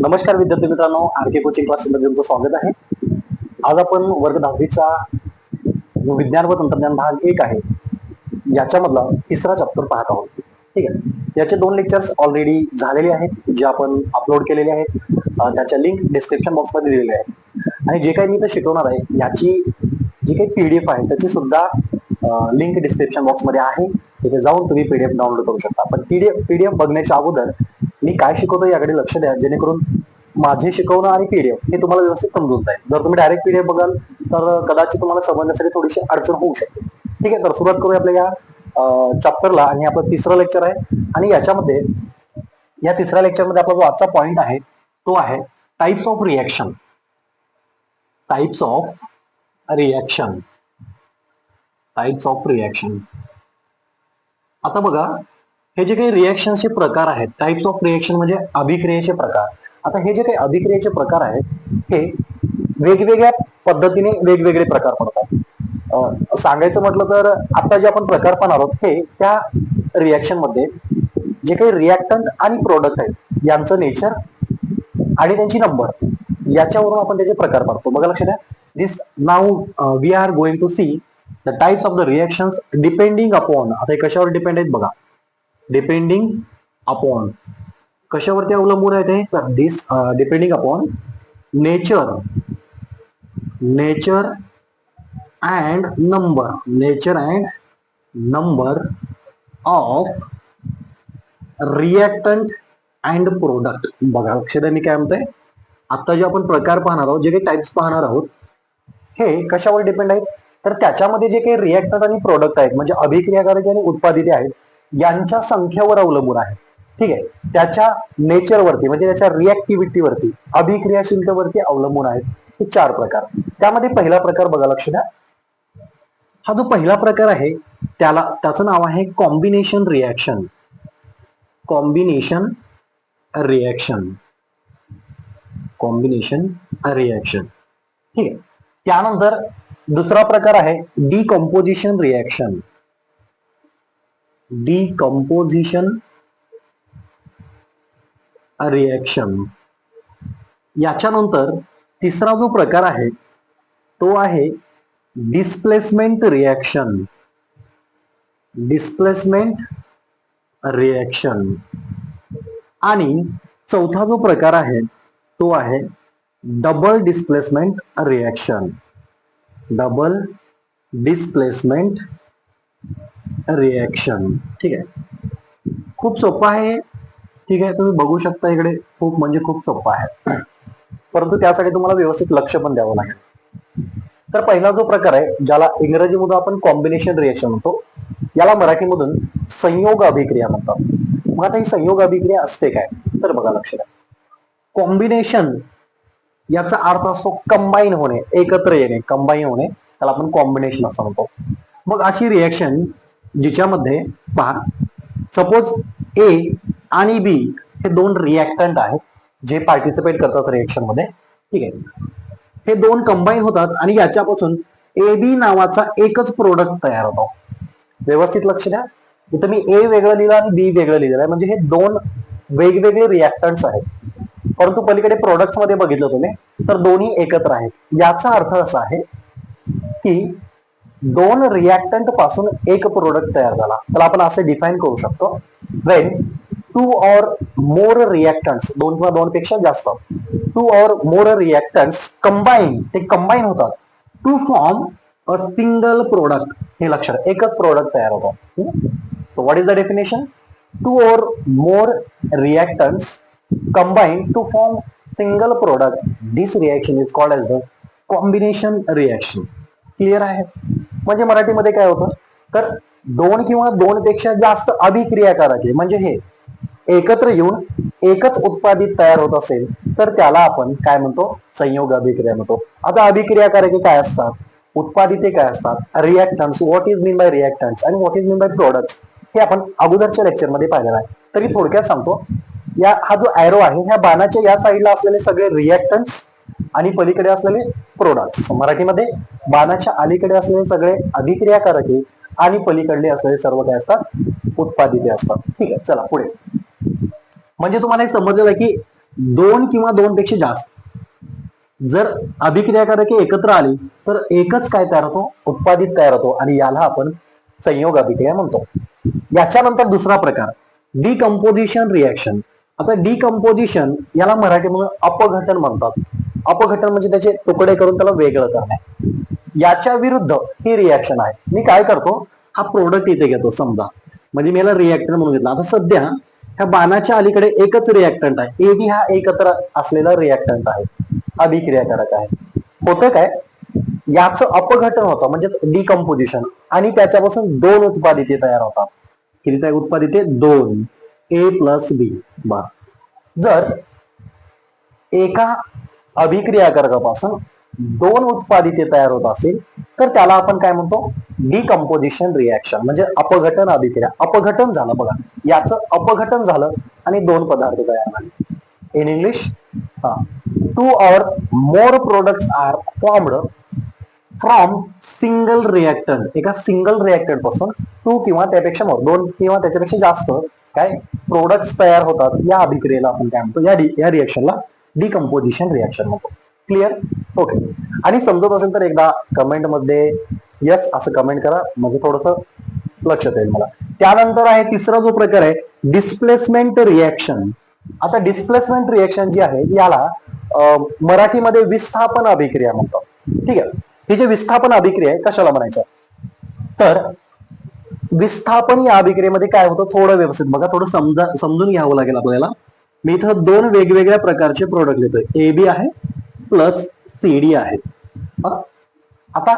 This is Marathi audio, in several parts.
नमस्कार विद्यार्थी मित्रांनो आर के कोचिंग क्लासेसमध्ये तुमचं स्वागत आहे. आज आपण वर्ग दहावीचा जो विज्ञान व तंत्रज्ञान भाग एक आहे याच्यामधला तिसरा चॅप्टर पाहत आहोत. ठीक आहे? याचे दोन लेक्चर्स ऑलरेडी झालेले आहेत जे आपण अपलोड केलेले आहेत. त्याच्या लिंक डिस्क्रिप्शन बॉक्समध्ये दिलेले आहेत. आणि जे काही मी इथं शिकवणार आहे याची जी काही पीडीएफ आहे त्याची सुद्धा लिंक डिस्क्रिप्शन बॉक्समध्ये आहे. तिथे जाऊन तुम्ही पीडीएफ डाउनलोड करू शकता. पण पीडीएफ पीडीएफ बघण्याच्या अगोदर मी काय शिकवतो याकडे लक्ष द्या जेणेकरून माझे शिकवणं आणि पीडीएफ हे तुम्हाला व्यवस्थित समजून जाईल. जर तुम्ही डायरेक्ट पीडीएफ बघाल तर कदाचित तुम्हाला समजण्यासाठी थोडीशी अडचण होऊ शकते. ठीक आहे तर सुरुवात करूया आपल्या या चॅप्टरला आणि आपलं तिसरं लेक्चर आहे. आणि याच्यामध्ये या तिसऱ्या लेक्चरमध्ये आपला जो आजचा पॉइंट आहे तो आहे types of reaction types of reaction types of reaction आता बघा हे जे काही रिॲक्शनचे प्रकार आहेत टाइप्स ऑफ रिएक्शन म्हणजे अभिक्रियेचे प्रकार. आता हे जे काही अभिक्रियेचे प्रकार आहेत हे वेगवेगळ्या पद्धतीने वेगवेगळे प्रकार पडतात. सांगायचं म्हटलं तर आता जे आपण प्रकार पाहणार आहोत हे त्या रिॲक्शनमध्ये जे काही रिॲक्टंट आणि प्रोडक्ट आहेत यांचं नेचर आणि त्यांची नंबर याच्यावरून आपण त्याचे प्रकार पाहतो. बघा लक्षात द्या this now we are going to see the types of the reactions depending upon आता हे कशावर डिपेंड आहेत बघा. डिपेंडिंग अपॉन कशावरती अवलंबून आहे ते? तर this depending upon nature nature and number nature and number of reactant and product बघा लक्ष द्या मी काय म्हणतोय? आता जे आपण प्रकार पाहणार आहोत जे काही टाइप्स पाहणार आहोत हे कशावर डिपेंड आहेत? तर त्याच्यामध्ये जे काही रिॲक्टर आणि प्रोडक्ट आहेत म्हणजे अभिक्रियाकारक आणि उत्पादिते आहेत यांच्या संख्येवर अवलंबून आहे. ठीक आहे? त्याच्या नेचरवरती म्हणजे त्याच्या रिॲक्टिव्हिटीवरती अभिक्रियाशीलतेवरती अवलंबून आहेत हे चार प्रकार. त्यामध्ये पहिला प्रकार बघा लक्ष द्या. हा जो पहिला प्रकार आहे त्याला त्याचं नाव आहे combination reaction combination reaction combination reaction ठीक आहे? त्यानंतर दुसरा प्रकार आहे डिकम्पोजिशन रिॲक्शन डिकम्पोजिशन रिॲक्शन याच्यानंतर तिसरा जो प्रकार आहे तो आहे डिस्प्लेसमेंट रिॲक्शन डिस्प्लेसमेंट रिॲक्शन आणि चौथा जो प्रकार आहे तो आहे double displacement reaction double displacement reaction ठीक आहे? खूप सोपं आहे. ठीक आहे तुम्ही बघू शकता इकडे. खूप म्हणजे खूप सोपं आहे. परंतु त्यासाठी तुम्हाला व्यवस्थित लक्ष पण द्यावं लागेल. तर पहिला जो प्रकार आहे ज्याला इंग्रजीमधून आपण कॉम्बिनेशन रिएक्शन म्हणतो याला मराठीमधून संयोग अभिक्रिया म्हणतात. मग आता ही संयोग अभिक्रिया असते काय? तर बघा लक्ष द्या. कॉम्बिनेशन याचा अर्थ असतो कंबाईन होणे एकत्र येणे कंबाईन होणे. त्याला आपण कॉम्बिनेशन असं म्हणतो. मग अशी रिॲक्शन जिच्यामध्ये पहा सपोज ए आणि बी हे दोन रिॲक्टंट आहेत जे पार्टिसिपेट करतात रिएक्शनमध्ये. ठीक आहे? हे दोन कंबाईन होतात आणि याच्यापासून ए बी नावाचा एकच प्रोडक्ट तयार होतो. व्यवस्थित लक्ष द्या. इथं मी ए वेगळं लिहिलं आणि बी वेगळं लिहिलेलं आहे. म्हणजे हे दोन वेगवेगळे रिॲक्टंट्स आहेत. परंतु पलीकडे प्रोडक्ट्समध्ये बघितलं तुम्ही तर दोन्ही एकत्र आहेत. याचा अर्थ असा आहे की दोन रिॲक्टंटपासून एक प्रोडक्ट तयार झाला. तर आपण असे डिफाईन करू शकतो. When two or more reactants दोन किंवा दोन पेक्षा जास्त two or more reactants combine ते कंबाईन होतात. To form a single product हे लक्षात एकच प्रोडक्ट तयार होतो what is the definition two or more reactants combine to form single product this reaction is called as the combination reaction. Clear आहे? म्हणजे मराठीमध्ये काय होतं? तर दोन किंवा दोन पेक्षा जास्त अभिक्रियाकारक आहे. म्हणजे हे एकत्र येऊन एकच उत्पादित तयार होत असेल तर त्याला आपण काय म्हणतो? संयोग अभिक्रिया म्हणतो. आता अभिक्रियाकारके काय असतात? उत्पादिते काय असतात? Reactants what is mean by reactants आणि what is mean by products हे आपण अगोदरच्या लेक्चरमध्ये पाहिलेलं आहे. तरी थोडक्यात सांगतो या हा जो एरो आहे ह्या बाणाच्या या साईडला असलेले सगळे रिॲक्टन्स आणि पलीकडे असलेले प्रोडक्ट्स मराठीमध्ये बाणाच्या अलीकडे असलेले सगळे अभिक्रियाकारके आणि पलीकडले असलेले सर्व काय असतात? उत्पादिते असतात. ठीक आहे चला पुढे. म्हणजे तुम्हाला हे समजलेलं की दोन किंवा दोन पेक्षा जास्त. जर अभिक्रियाकारके एकत्र आली तर एकच काय तयार होतो? उत्पादित तयार होतो. आणि याला आपण संयोग अभिक्रिया म्हणतो. याच्यानंतर दुसरा प्रकार डिकम्पोजिशन रिॲक्शन आता डिकम्पोजिशन याला मराठीमध्ये अपघटन म्हणतात. अपघटन म्हणजे त्याचे तुकडे करून त्याला वेगळं करणे. याच्या विरुद्ध ही रिॲक्शन आहे. मी काय करतो? हा प्रोडक्ट इथे घेतो समजा. म्हणजे मी याला रिॲक्टंट म्हणून घेतला. आता सध्या ह्या बाणाच्या अलीकडे एकच रिॲक्टंट आहे. एबी हा एकत्र असलेला रिॲक्टंट आहे. अभिक्रियाकारक आहे. होतं काय? याचं अपघटन होतं म्हणजे डिकम्पोजिशन आणि त्याच्यापासून दोन उत्पादिते तयार होतात. किती तयार? उत्पादिते दोन. A plus B. बर जर एका अभिक्रियाकारकापासून दोन उत्पादिते तयार होत असेल तर त्याला आपण काय म्हणतो? डिकम्पोजिशन रिॲक्शन म्हणजे अपघटन अभिक्रिया. अपघटन झालं बघा. याचं अपघटन झालं आणि दोन पदार्थ तयार झाले. इन इंग्लिश हा. Two or more products are formed from single reactant एका सिंगल रिॲक्टंटपासून टू किंवा त्यापेक्षा मोर दोन किंवा त्याच्यापेक्षा जास्त काय प्रोडक्ट्स तयार होतात या अभिक्रियेला आपण काय म्हणतो? या डी या रिॲक्शनला डिकम्पोजिशन रिॲक्शन म्हणतो. क्लिअर ओके आणि समजत असेल तर एकदा कमेंटमध्ये यस असं कमेंट करा. म्हणजे थोडस लक्षात येईल मला. त्यानंतर आहे तिसरा जो प्रकार आहे डिस्प्लेसमेंट रिॲक्शन आता डिस्प्लेसमेंट रिॲक्शन जी आहे याला मराठीमध्ये विस्थापन अभिक्रिया म्हणतात. ठीक आहे? ही जी विस्थापन अभिक्रिया आहे कशाला म्हणायचं? तर विस्थापन या अभिक्रियेमध्ये काय होतं? थोडं व्यवस्थित बघा थोडं समजा समजून घ्यावं लागेल आपल्याला. मी इथं दोन वेगवेगळ्या प्रकारचे प्रोडक्ट घेतोय. ए बी आहे प्लस सी डी आहे. आता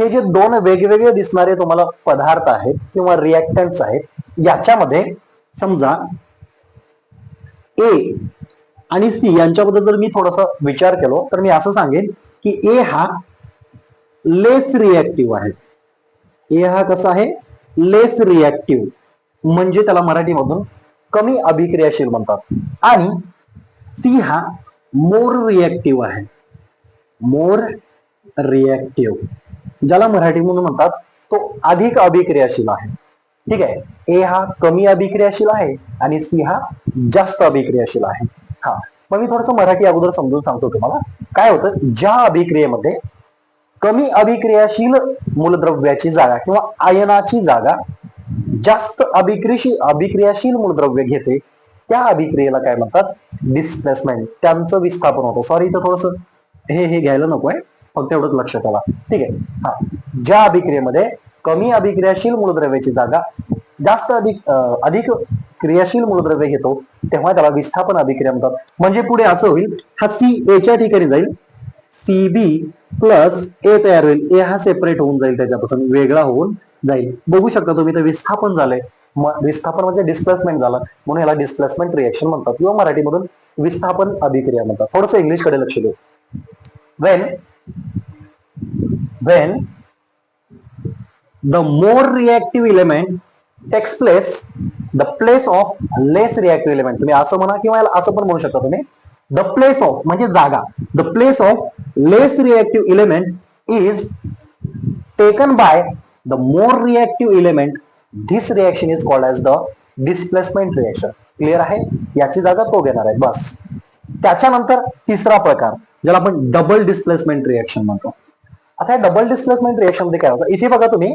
हे जे दोन वेगवेगळे दिसणारे तुम्हाला पदार्थ आहेत किंवा रिॲक्टन्स आहेत याच्यामध्ये समजा ए आणि सी यांच्याबद्दल जर मी थोडासा विचार केलो तर मी असं सांगेन की ए हा लेस रिॲक्टिव्ह आहे. ए हा कसा आहे? लेस रिॲक्टिव्ह म्हणजे त्याला मराठीमधून कमी अभिक्रियाशील म्हणतात. आणि सी हा मोर रिॲक्टिव्ह आहे. मोर रिॲक्टिव्ह ज्याला मराठी म्हणून म्हणतात तो अधिक अभिक्रियाशील आहे. ठीक आहे? ए हा कमी अभिक्रियाशील आहे आणि सी हा जास्त अभिक्रियाशील आहे. हा. मग मी थोडस मराठी अगोदर समजून सांगतो तुम्हाला. काय होतं? ज्या अभिक्रियेमध्ये कमी अभिक्रियाशील मूलद्रव्याची जागा किंवा आयनाची जागा जास्त अभिक्रिशी अभिक्रियाशील मूलद्रव्य घेते त्या अभिक्रियेला काय म्हणतात? डिस्प्लेसमेंट त्यांचं विस्थापन होतं. सॉरी इथं थोडस हे हे घ्यायला नको आहे. फक्त एवढंच लक्षात आला ठीक आहे? हा. ज्या अभिक्रियेमध्ये कमी अभिक्रियाशील मूलद्रव्याची जागा जास्त अधिक अधिक क्रियाशील मूलद्रव्य घेतो तेव्हा त्याला विस्थापन अभिक्रिया म्हणतात. म्हणजे पुढे असं होईल हा सी एच्या ठिकाणी जाईल. सी बी प्लस ए तयार होईल. ए हा सेपरेट होऊन जाईल त्याच्यापासून वेगळा होऊन जाईल. बघू शकता तुम्ही तर विस्थापन झालंय. विस्थापन म्हणजे डिस्प्लेसमेंट झालं. म्हणून याला डिस्प्लेसमेंट रिएक्शन म्हणतात. किंवा मराठीमधून विस्थापन अभिक्रिया म्हणतात. थोडस इंग्लिशकडे लक्ष देऊ. When when the more reactive element takes place the place of less reactive element तुम्ही असं म्हणा किंवा असं पण म्हणू शकता तुम्ही. द प्लेस ऑफ म्हणजे जागा. The place of less reactive element is taken by the more reactive element this reaction is called as the displacement reaction clear आहे? याची जागा तो घेणार आहे. बस. त्याच्यानंतर तिसरा प्रकार ज्याला आपण डबल डिस्प्लेसमेंट रिएक्शन म्हणतो. आता या डबल डिस्प्लेसमेंट रिएक्शनमध्ये काय होतं? इथे बघा तुम्ही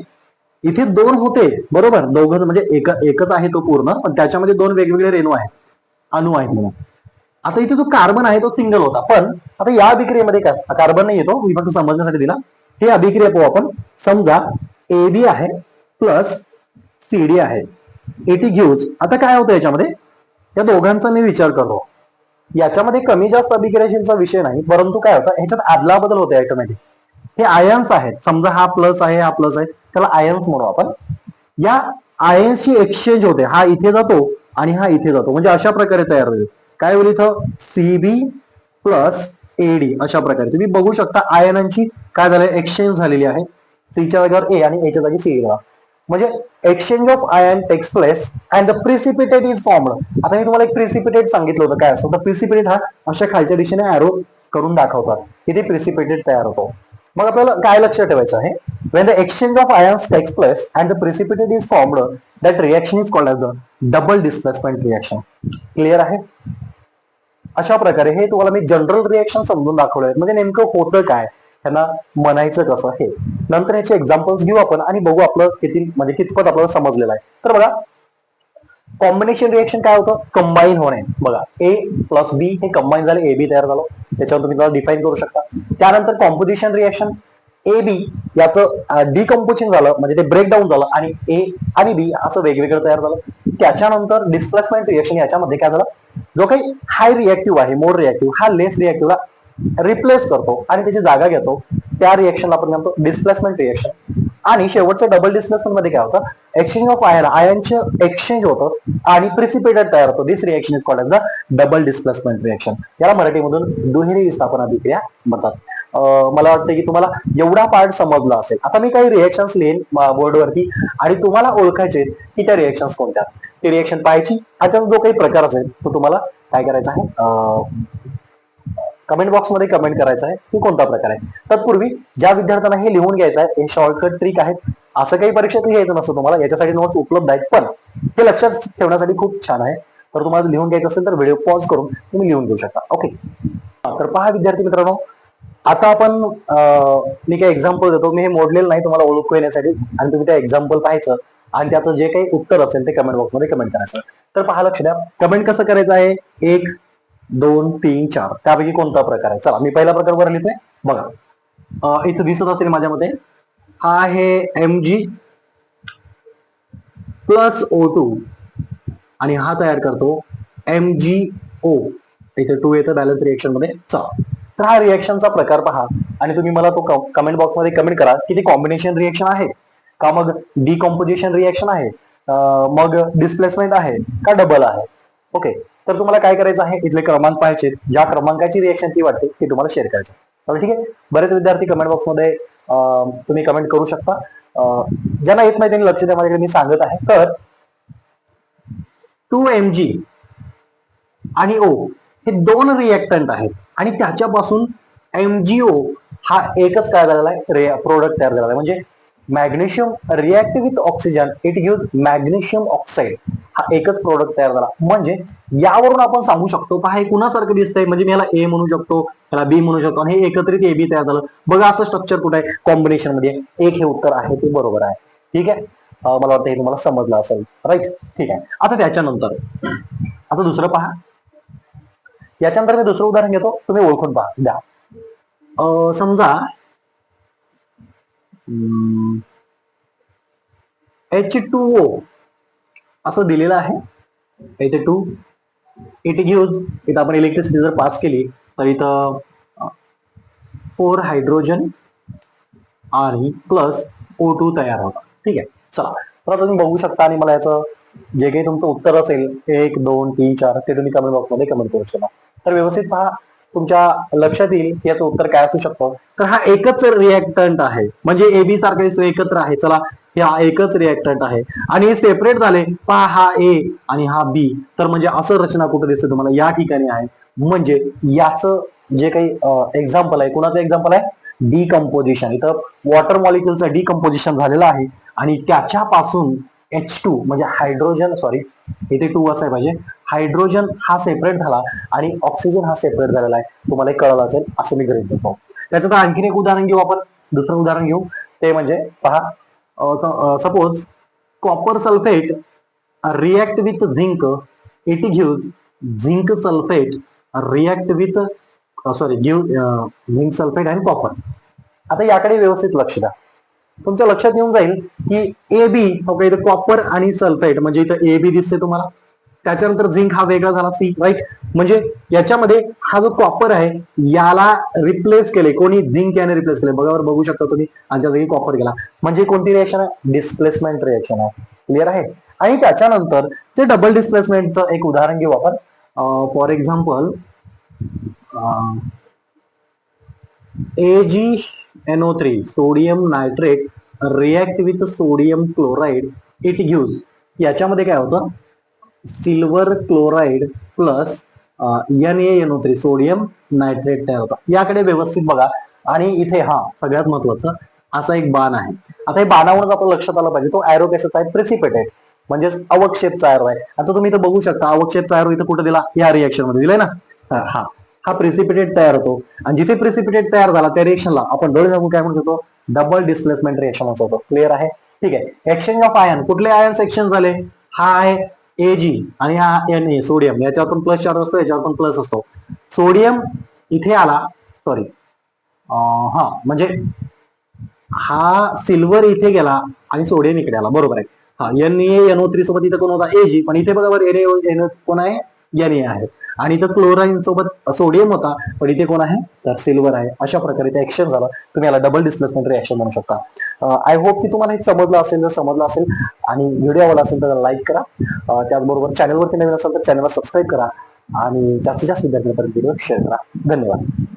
इथे दोन होते बरोबर? दोघं म्हणजे एक एकच आहे तो पूर्ण पण त्याच्यामध्ये दोन वेगवेगळे रेणू आहेत. अणू आहेत म्हणून. आता इथे जो कार्बन आहे तो सिंगल होता. पण आता या अभिक्रियेमध्ये काय? कार्बन नाही येतो. मी फक्त समजण्यासाठी दिला. हे अभिक्रिया पाहू आपण. समजा ए बी आहे प्लस सी डी आहे एटी घेऊच. आता काय होतं याच्यामध्ये? या दोघांचा मी विचार करतो. याच्यामध्ये कमी जास्त अभिक्रियाशीलचा विषय नाही. परंतु काय होतं? ह्याच्यात आदला बदल होते ऑटोमॅटिक हे आयन्स आहेत. समजा हा प्लस आहे हा प्लस आहे. त्याला आयन्स म्हणू आपण. या आयन्सची एक्सचेंज होते. हा इथे जातो आणि हा इथे जातो. म्हणजे अशा प्रकारे तयार होईल. काय होईल इथं? सीबी प्लस एडी अशा प्रकारे. तुम्ही बघू शकता आयनांची काय झालंय? एक्सचेंज झालेली आहे. सीच्या जागेवर ए आणि एच्या जागी सी म्हणजे exchange of ion takes place and the precipitate is formed आता मी तुम्हाला एक प्रिसिपिटेट सांगितलं होतं. काय असतं? तर प्रिसिपिटेट हा अशा खालच्या दिशेने अॅरो करून दाखवतात. इथे प्रिसिपिटेट तयार होतो. मग आपल्याला काय लक्षात ठेवायचं आहे? When the exchange of ions takes place and the precipitate is formed that reaction is called as the double displacement reaction clear आहे? अशा प्रकारे हे तुम्हाला मी जनरल रिएक्शन समजून दाखवलंय. म्हणजे नेमकं होतं काय? त्यांना म्हणायचं कसं हे? नंतर याचे एक्झाम्पल्स घेऊ आपण आणि बघू आपलं किती म्हणजे कितपत आपल्याला समजलेलं आहे. तर बघा कॉम्बिनेशन रिएक्शन काय होतं? कंबाईन होणे. बघा ए प्लस बी हे कंबाईन झाले ए बी तयार झालं. त्याच्यावर तुम्ही त्याला डिफाईन करू शकता. त्यानंतर कॉम्पोजिशन रिएक्शन ए बी याचं डिकम्पोजिशन झालं म्हणजे ते ब्रेकडाऊन झालं आणि ए आणि बी असं वेगवेगळं तयार झालं. त्याच्यानंतर डिस्प्लेसमेंट रिएक्शन याच्यामध्ये काय झालं? जो काही हाय रिॲक्टिव्ह आहे मोर रिॲक्टिव्ह हा लेस रिॲक्टिव्हला रिप्लेस करतो आणि त्याची जागा घेतो. त्या रिएक्शनला आपण म्हणतो डिस्प्लेसमेंट रिएक्शन आणि शेवटच्या डबल डिस्प्लेसमेंटमध्ये काय होतं? एक्सचेंज ऑफ आयन आयनचं एक्सचेंज होतं आणि प्रिसिपेटेड तयार होतो. This reaction is called the double displacement reaction याला मराठीमधून दुहेरी विस्थापन अभिक्रिया म्हणतात. मला वाटतं की तुम्हाला एवढा पार्ट समजला असेल. आता मी काही रिएक्शन्स लिहिन बोर्डवरती आणि तुम्हाला ओळखायचे की त्या रिएक्शन्स कोणत्या? ते रिएक्शन पाहायची आता जो काही प्रकार असेल तो तुम्हाला काय करायचा आहे? कमेंट बॉक्समध्ये कमेंट करायचा आहे की कोणता प्रकार आहे. तत्पूर्वी ज्या विद्यार्थ्यांना हे लिहून घ्यायचं आहे हे शॉर्टकट ट्रिक आहेत. असं काही परीक्षेत घ्यायचं नसतं तुम्हाला याच्यासाठी नोट्स उपलब्ध आहेत. पण हे लक्षात ठेवण्यासाठी खूप छान आहे. तर तुम्हाला लिहून घ्यायचं असेल तर व्हिडिओ पॉज करून तुम्ही लिहून घेऊ शकता. ओके तर पहा विद्यार्थी मित्रांनो आता आपण मी काही एक्झाम्पल देतो मी हे मोडलेलं नाही तुम्हाला ओळखू येण्यासाठी आणि तुम्ही त्या एक्झाम्पल पाहायचं आणि त्याचं जे काही उत्तर असेल ते कमेंट बॉक्समध्ये कमेंट करायचं. तर पहा लक्ष द्या कमेंट कसं करायचं आहे? एक दोन तीन चार. त्यापैकी कोणता प्रकार आहे? चला मी पहिला प्रकार वर लिहितोय. बघा. इथं दिसत असेल माझ्या मते हा आहे M G plus O two आणि हा तयार करतो एम जी ओ इथे टू येतं बॅलन्स रिएक्शनमध्ये. चला. तर हा रिएक्शनचा प्रकार पहा. आणि तुम्ही मला तो कमेंट बॉक्समध्ये कमेंट करा की ते कॉम्बिनेशन रिएक्शन आहे का? मग डिकॉम्पोजिशन रिएक्शन आहे मग डिस्प्लेसमेंट आहे का? डबल आहे. ओके तर तुम्हाला काय करायचं आहे? इथले क्रमांक पाहायचे. ज्या क्रमांकाची रिएक्शन ती वाटते ती तुम्हाला शेअर करायची ठीक आहे? बरेच विद्यार्थी कमेंट बॉक्समध्ये तुम्ही कमेंट करू शकता. ज्यांना येत नाही त्यांनी लक्ष द्या. माझ्याकडे मी सांगत आहे. तर टू एम जी आणि ओ हे दोन रिएक्टंट आहेत. आणि त्याच्यापासून एमजीओ हा एकच काय झालेला आहे प्रोडक्ट तयार झालेला आहे. म्हणजे magnesium react with oxygen it use magnesium oxide हा एकच प्रोडक्ट तयार झाला. म्हणजे यावरून आपण सांगू शकतो का हे कुणासारखं दिसतंय? म्हणजे मी याला ए म्हणू शकतो याला बी म्हणू शकतो आणि हे एकत्रित ए बी तयार झालं. बघा असं स्ट्रक्चर कुठे आहे? कॉम्बिनेशनमध्ये. एक हे उत्तर आहे ते बरोबर आहे. ठीक आहे? मला वाटतं हे तुम्हाला समजलं असेल. राईट ठीक आहे. आता त्याच्यानंतर. आता दुसरं पहा. याच्यानंतर मी दुसरं उदाहरण घेतो. तुम्ही ओळखून पहा. द्या. समजा एच टू ओ असं दिलेलं आहे. एच टू इट गिव्ज इथं आपण इलेक्ट्रिसिटी जर पास केली तर इथं फोर हायड्रोजन आणि प्लस ओ टू तयार होता. ठीक आहे? चला. तर तुम्ही बघू शकता आणि मला याचं जे काही तुमचं उत्तर असेल एक दोन तीन चार ते तुम्ही कमेंट बॉक्समध्ये कमेंट करू शकता. तर व्यवस्थित पहा तुमच्या लक्षात येईल की याचं उत्तर काय असू शकतं. तर हा एकच रिॲक्टंट आहे. म्हणजे एबी सारखा दिसतो एकत्र आहे. चला हा एकच रिॲक्टंट आहे. आणि हे सेपरेट झाले. पहा हा ए आणि हा बी तर म्हणजे असं रचना कुठे दिसते तुम्हाला? या ठिकाणी आहे. म्हणजे याचं जे काही एक्झाम्पल आहे कोणाचं एक्झाम्पल आहे? डिकम्पोजिशन इथं वॉटर मॉलिक्युलचं डिकम्पोजिशन झालेलं आहे. आणि त्याच्यापासून एच टू म्हणजे हायड्रोजन सॉरी इथे टू असाय पाहिजे. हायड्रोजन हा सेपरेट झाला आणि ऑक्सिजन हा सेपरेट झालेला आहे. तुम्हाला कळलं असेल असं मी गृहीत देतो त्याचं तर आणखीन एक उदाहरण घेऊ आपण. दुसरं उदाहरण घेऊ. ते म्हणजे पहा suppose copper sulphate react with zinc it give zinc sulphate react with sorry give zinc sulphate आणि कॉपर आता याकडे व्यवस्थित लक्ष द्या. तुमच्या लक्षात येऊन जाईल की ए बी इथं कॉपर आणि सल्फेट म्हणजे इथं ए बी दिसते तुम्हाला. त्याच्यानंतर झिंक हा वेगळा झाला सी राईट म्हणजे याच्यामध्ये हा जो कॉपर आहे याला रिप्लेस केले कोणी? झिंक याने रिप्लेस केले बघावर बघू शकता तुम्ही. आणि त्या जागी कॉपर गेला. म्हणजे कोणती रिएक्शन आहे? डिस्प्लेसमेंट रिएक्शन आहे. क्लिअर आहे? आणि त्याच्यानंतर ते डबल डिस्प्लेसमेंटचं एक उदाहरण घेऊ आपण. For example AgNO3 sodium nitrate react with sodium chloride it gives याच्यामध्ये काय होतं? Silver chloride plus N NO three sodium nitrate तयार होतं. याकडे व्यवस्थित बघा. आणि इथे हा सगळ्यात महत्वाचं असा एक बाण आहे. आता हे बाणावरच आपलं लक्षात आलं पाहिजे तो अॅरो कशाचा आहे प्रिसिपेटेड म्हणजेच अवक्षेपचा अॅरो आहे आता तुम्ही इथं बघू शकता अवक्षेपचा अॅरो इथं कुठे दिला? या रिएक्शनमध्ये दिलाय ना? हा. हा प्रेसिपिटेट तयार होतो. आणि जिथे प्रेसिपिटेट तयार झाला त्या रिएक्शनला आपण डोळे झाकून काय म्हणू शकतो डबल डिस्प्लेसमेंट रिएक्शन असं शकतो क्लिअर आहे? ठीक आहे. एक्सचेंज ऑफ आयन कुठले आयन सेक्शन झाले? हा आहे एजी आणि हा एन ए सोडियम याच्यातून प्लस चार्ज असतो याच्यातून प्लस असतो. सोडियम इथे आला. सॉरी हा म्हणजे हा सिल्वर इथे गेला आणि सोडियम इकडे आला. बरोबर आहे. हा एन ए एनओ थ्री सोबत इथे कोण होता? एजी पण इथे बघा बरं एन एन कोण आहे? एन ए आहे. आणि इथं क्लोराईन सोबत सोडियम होता पण इथे कोण आहे? तर सिल्वर आहे. अशा प्रकारे ते ऍक्शन झालं. तुम्ही याला डबल डिस्प्लेसमेंट रिएक्शन म्हणू शकता. आय होप की तुम्हाला हे समजलं असेल जर समजलं असेल आणि व्हिडिओ आवडला असेल तर लाईक करा. त्याचबरोबर चॅनलवरती नवीन असेल तर चॅनलला सबस्क्राईब करा. आणि जास्तीत जास्त विद्यार्थ्यांपर्यंत व्हिडिओ शेअर करा. धन्यवाद.